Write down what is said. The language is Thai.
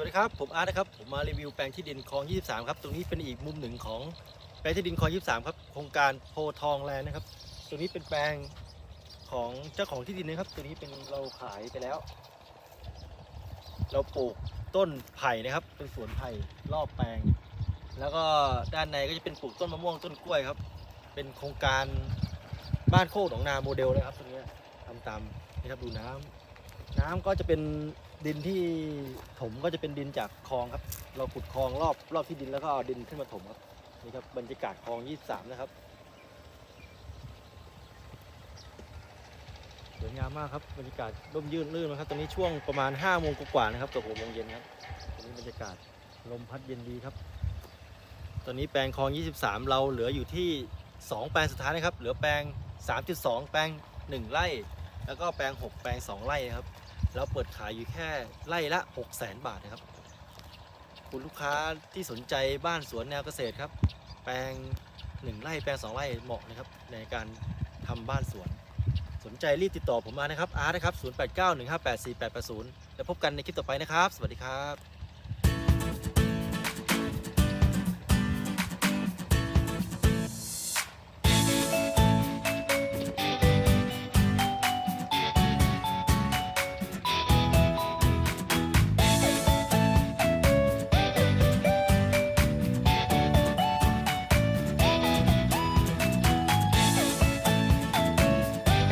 วัสดีครับ ผมอาร์ตนะครับ ผมมารีวิวแปลงที่ดินคลอง 23 ครับ ตรงนี้เป็นอีกมุมหนึ่งของแปลงที่ดินคลอง 23 ครับ โครงการโพทองแลนด์นะครับ ตรงนี้เป็นแปลงของเจ้าของที่ดินนะครับ ตัวนี้เป็นเราขายไปแล้ว เราปลูกต้นไผ่นะครับ เป็นสวนไผ่รอบแปลง แล้วก็ด้านในก็จะเป็นปลูกต้นมะม่วงต้นกล้วยครับ เป็นโครงการบ้านโคกหนองนาโมเดลเลยครับตรงนี้ยทำตามนี่ครับดูน้ำน้ำก็จะเป็น ดินที่ถมก็จะเป็นดินจากคลองครับ เราขุดคลองรอบรอบที่ดินแล้วก็เอาดินขึ้นมาถมครับนี่ครับบรรยากาศคลอง 23 นะครับสวยงามมากครับบรรยากาศร่มยื่นลื่นนะครับตอนนี้ช่วงประมาณ5โมงกว่าๆนะครับกับ6โมงเย็นครับตอนนี้บรรยากาศลมพัดเย็นดีครับ ตอนนี้แปลงคลอง 23 เราเหลืออยู่ที่ 2 แปลงสุดท้ายนะครับ เหลือแปลง 3.2 แปลง 1 ไร่ แล้วก็แปลง 6 แปลง 2 ไร่ครับ เราเปิดขายอยู่แค่ไร่ละ6 0แสนบาทนะครับ คุณลูกค้าที่สนใจบ้านสวนแนวเกษตรครับ แปลง 1 ไร่แปลง 2 ไร่เหมาะนะครับ ในการทำบ้านสวน สนใจรีบติดต่อผมมานะครับอาร์ตนะครับ 0891584880 แล้วพบกันในคลิปต่อไปนะครับ สวัสดีครับ